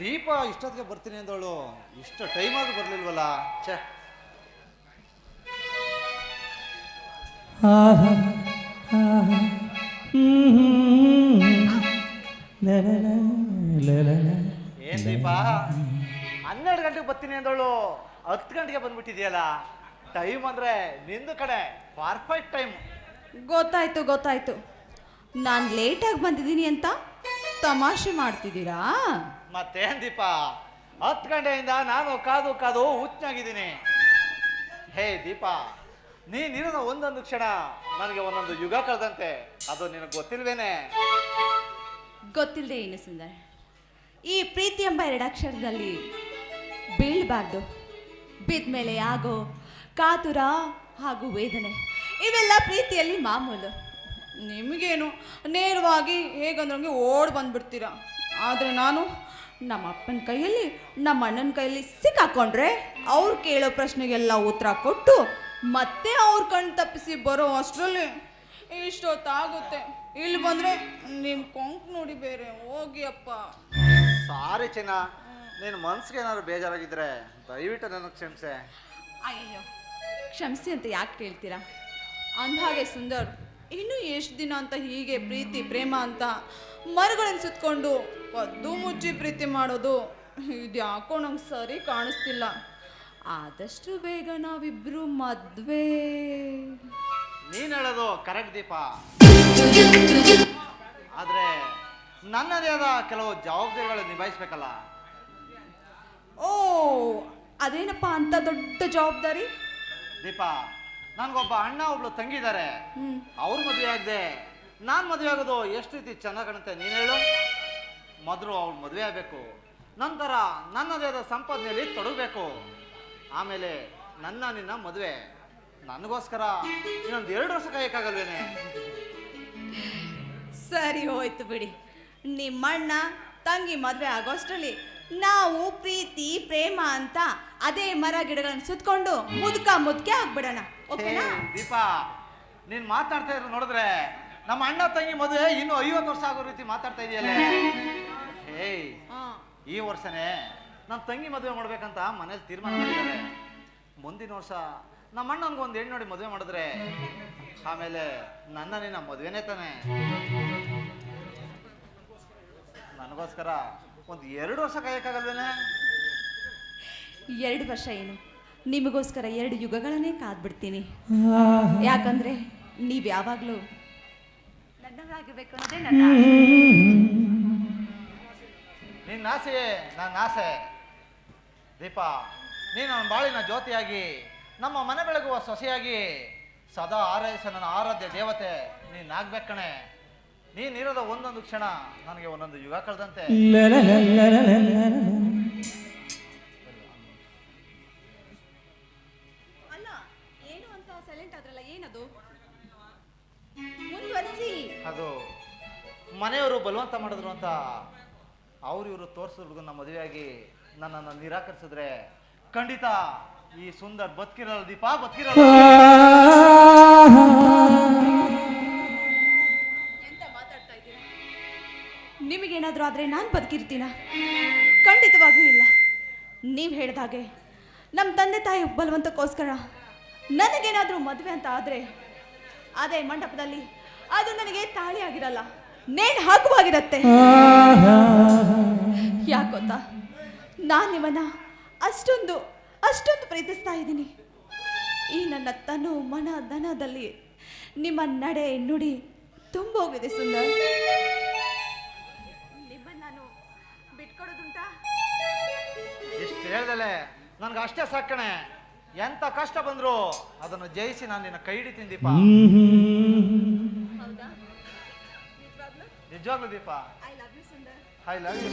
ದೀಪ ಇಷ್ಟೊತ್ತಿಗೆ ಬರ್ತೀನಿ ಅಂದವಳು. ಇಷ್ಟು ಟೈಮ್ ಆದ್ರೂ ಬರ್ಲಿಲ್ವಲ್ಲ? ಛೇ. ಏನ್ ದೀಪ? ಹನ್ನೆರಡು ಗಂಟೆಗೆ ಬರ್ತೀನಿ ಅಂದವಳು. ಹತ್ತು ಗಂಟೆಗೆ ಬಂದ್ಬಿಟ್ಟಿದ್ಯಲ್ಲ? ಟೈಮ್ ಅಂದ್ರೆ ನಿಂದು ಕಡೆ ಪರ್ಫೆಕ್ಟ್ ಟೈಮ್ ಗೊತ್ತಾಯ್ತು ಗೊತ್ತಾಯ್ತು. ನಾನು ಲೇಟಾಗಿ ಬಂದಿದ್ದೀನಿ ಅಂತ ತಮಾಷೆ ಮಾಡ್ತಿದ್ದೀರಾ? ಮತ್ತೇನ್ ದೀಪ? ಹತ್ತು ಗಂಟೆಯಿಂದ ನಾನು ಕಾದು ಕಾದು ಹುಚ್ಚಾಗಿದ್ದೀನಿ. ಹೇ ದೀಪ ನೀನಿರೋದ ಒಂದೊಂದು ಕ್ಷಣ ನನಗೆ ಒಂದೊಂದು ಯುಗ ಕಳೆದಂತೆ. ಅದು ನಿನಗೆ ಗೊತ್ತಿಲ್ವೇನೆ? ಗೊತ್ತಿಲ್ಲದೆ ಏನು ಸುಂದರ? ಈ ಪ್ರೀತಿ ಎಂಬ ಎರಡಕ್ಷರದಲ್ಲಿ ಬೀಳಬಾರ್ದು. ಬಿದ್ಮೇಲೆ ಆಗೋ ಕಾತುರ ಹಾಗೂ ವೇದನೆ. ಇವೆಲ್ಲ ಪ್ರೀತಿಯಲ್ಲಿ ಮಾಮೂಲು. ನಿಮಗೇನು? ನೇರವಾಗಿ ಹೇಗಂದ್ರಂಗೆ ಓಡ್ ಬಂದ್ಬಿಡ್ತೀರಾ. ಆದರೆ ನಾನು ನಮ್ಮ ಅಪ್ಪನ ಕೈಯಲ್ಲಿ ನಮ್ಮ ಅಣ್ಣನ ಕೈಯಲ್ಲಿ ಸಿಕ್ಕಾಕೊಂಡ್ರೆ ಅವ್ರು ಕೇಳೋ ಪ್ರಶ್ನೆಗೆಲ್ಲ ಉತ್ತರ ಕೊಟ್ಟು ಮತ್ತೆ ಅವ್ರ ಕಣ್ಣು ತಪ್ಪಿಸಿ ಬರೋ ಅಷ್ಟರಲ್ಲಿ ಇಷ್ಟೊತ್ತಾಗುತ್ತೆ. ಇಲ್ಲಿ ಬಂದರೆ ನಿಮ್ಮ ಕೊಂಕ್ ನೋಡಿ ಬೇರೆ ಹೋಗಿ ಅಪ್ಪ. ಸಾರಿ ಚಿನ್ನ ನಿನ್ನ ಮನ್ಸಿಗೆ ಏನಾದ್ರು ಬೇಜಾರಾಗಿದ್ರೆ ದಯವಿಟ್ಟು ನನಗೆ ಕ್ಷಮಿಸೆ. ಅಯ್ಯೋ ಕ್ಷಮಿಸಿ ಅಂತ ಯಾಕೆ ಕೇಳ್ತೀರಾ? ಅಂದಹಾಗೆ ಸುಂದರ್ ಇನ್ನು ಎಷ್ಟು ದಿನ ಅಂತ ಹೀಗೆ ಪ್ರೀತಿ ಪ್ರೇಮ ಅಂತ ಮರಗಳನ್ನು ಸುತ್ಕೊಂಡು ಕದ್ದು ಮುಚ್ಚಿ ಪ್ರೀತಿ ಮಾಡೋದು ಇದು ಯಾಕೋ ನಂಗೆ ಸರಿ ಕಾಣಿಸ್ತಿಲ್ಲ. ಆದಷ್ಟು ಬೇಗ ನಾವಿಬ್ರು ಮದ್ವೆ. ನೀನು ಹೇಳೋದು ಕರೆಕ್ಟ್ ದೀಪ. ಆದರೆ ನನ್ನದೇ ಆದ ಕೆಲವು ಜವಾಬ್ದಾರಿಗಳು ನಿಭಾಯಿಸ್ಬೇಕಲ್ಲ? ಓ ಅದೇನಪ್ಪ ಅಂತ ದೊಡ್ಡ ಜವಾಬ್ದಾರಿ? ದೀಪ ನನಗೊಬ್ಬ ಅಣ್ಣ ಒಬ್ಳು ತಂಗಿದ್ದಾರೆ ಅವ್ರು ಅವ್ರ ಮದುವೆ ಆಗದೆ. ನಾನು ಮದುವೆ ಆಗೋದು ಎಷ್ಟು ರೀತಿ ಚೆನ್ನಾಗಣತೆ ಕಾಣುತ್ತೆ ನೀನು ಹೇಳು. ಮೊದಲು ಅವ್ಳು ಮದುವೆ ಆಗಬೇಕು. ನಂತರ ನನ್ನದೇ ಆದ ಸಂಪಾದನೆಯಲ್ಲಿ ತೊಡಗಬೇಕು. ಆಮೇಲೆ ನನ್ನ ನಿನ್ನ ಮದುವೆ. ನನಗೋಸ್ಕರ ಇನ್ನೊಂದು ಎರಡು ವರ್ಷ ಕಾಯಕ್ಕಾಗಲ್ವೇನೆ? ಸರಿ ಹೋಯ್ತು ಬಿಡಿ. ನಿಮ್ಮಣ್ಣ ತಂಗಿ ಮದುವೆ ಆಗೋಷ್ಟರಲ್ಲಿ ನಾವು ಪ್ರೀತಿ ಪ್ರೇಮ ಅಂತ ಅದೇ ಮರ ಗಿಡಗಳನ್ನು ಸುತ್ಕೊಂಡು ಮುದುಕ ಮುದುಕೆ ಆಗ್ಬಿಡೋಣ. ಓಕೆನಾ? ದೀಪ ನೀನ್ ಮಾತಾಡ್ತಾ ಇರೋ ನೋಡಿದ್ರೆ ನಮ್ಮ ಅಣ್ಣ ತಂಗಿ ಮದುವೆ ಇನ್ನು ಐವತ್ತು ವರ್ಷ ಆಗೋ ರೀತಿ ಮಾತಾಡ್ತಾ ಇದೆಯಲ್ಲ? ಹಾ. ಈ ವರ್ಷನೇ ನಮ್ಮ ತಂಗಿ ಮದುವೆ ಮಾಡ್ಬೇಕಂತ ಮನೇಲಿ ತೀರ್ಮಾನ ಮಾಡಿದ್ದಾರೆ. ಮುಂದಿನ ವರ್ಷ ನಮ್ಮ ಅಣ್ಣನ್ಗೆ ಒಂದು ಹೆಣ್ಣು ನೋಡಿ ಮದುವೆ ಮಾಡಿದ್ರೆ ಆಮೇಲೆ ನನ್ನ ನಿನ್ನ ಮದುವೆನೇ ತಾನೆ. ನನಗೋಸ್ಕರ ಒಂದು ಎರಡು ವರ್ಷ ಕಾಯಕ್ಕಾಗಲ್ವೇನೆ? ಎರಡು ವರ್ಷ ಏನು? ನಿಮಗೋಸ್ಕರ ಎರಡು ಯುಗಗಳನ್ನೇ ಕಾದ್ಬಿಡ್ತೀನಿ. ಯಾಕಂದ್ರೆ ನೀವು ಯಾವಾಗಲೂ ನನ್ನವರಾಗಿರ್ಬೇಕು ಅನ್ನೋದೇ ನನ್ನ ಆಸೆ. ನಿನ್ನ ಆಸೆಯೇ ನನ್ನ ಆಸೆ ದೀಪ ನೀನು ನನ್ನ ಬಾಳಿನ ಜ್ಯೋತಿಯಾಗಿ ನಮ್ಮ ಮನೆ ಬೆಳಗುವ ಸೊಸೆಯಾಗಿ ಸದಾ ಆರೈಸ ನನ್ನ ಆರಾಧ್ಯ ದೇವತೆ ನೀನಾಗ್ಬೇಕು ಕಣೆ ನೀನಿರೋದ ಒಂದೊಂದು ಕ್ಷಣ ನನಗೆ ಒಂದೊಂದು ಯುಗ ಕಳೆದಂತೆ ಅದು ಮನೆಯವರು ಬಲವಂತ ಮಾಡಿದ್ರು ಅಂತ ಅವ್ರು ಇವರು ತೋರಿಸಿದ ಹುಡುಗನ ಮದುವೆಯಾಗಿ ನನ್ನನ್ನು ನಿರಾಕರಿಸಿದ್ರೆ ಖಂಡಿತ ಈ ಸುಂದರ್ ಬದುಕಿರಲ್ಲ, ದೀಪ ಬದುಕಿರಲ್ಲ. ಎಂತ ಮಾತಾಡ್ತಾ ನಿಮಗೇನಾದರೂ ಆದರೆ ನಾನು ಬದುಕಿರ್ತೀನ? ಖಂಡಿತವಾಗೂ ಇಲ್ಲ. ನೀವು ಹೇಳ್ದಾಗೆ ನಮ್ಮ ತಂದೆ ತಾಯಿ ಬಲವಂತಕ್ಕೋಸ್ಕರ ನನಗೇನಾದರೂ ಮದುವೆ ಅಂತ ಆದರೆ ಅದೇ ಮಂಟಪದಲ್ಲಿ ಅದು ನನಗೆ ತಾಳಿ ಆಗಿರಲ್ಲ ನೇಣು ಹಾಕುವಾಗಿರತ್ತೆ ಯಾಕೆ ಗೊತ್ತಾ? ನಾನು ನಿಮ್ಮನ್ನ ಅಷ್ಟೊಂದು ಅಷ್ಟೊಂದು ಪ್ರೀತಿಸ್ತಾ ಇದ್ದೀನಿ. ಈ ನನ್ನ ತನು ಮನ ದನದಲ್ಲಿ ನಿಮ್ಮ ನಡೆ ನುಡಿ ತುಂಬೋಗಿದೆ ಸುಂದರ್. ನಿಮ್ಮನ್ನ ನಾನು ಬಿಟ್ಕೊಡೋದುಂಟಾ? ಇಷ್ಟು ಹೇಳ್ದಲೆ ನನ್ಗೆ ಅಷ್ಟೇ ಸಾಕಣೆ ಎಂತ ಕಷ್ಟ ಬಂದ್ರು ಅದನ್ನು ಜಯಿಸಿ ನಾನು ನಿನ್ನ ಕೈ ಹಿಡಿತೀನಿ ದೀಪ ನಿಜವಾಗ್ಲೂ Deepa? I love you Sundar. I love you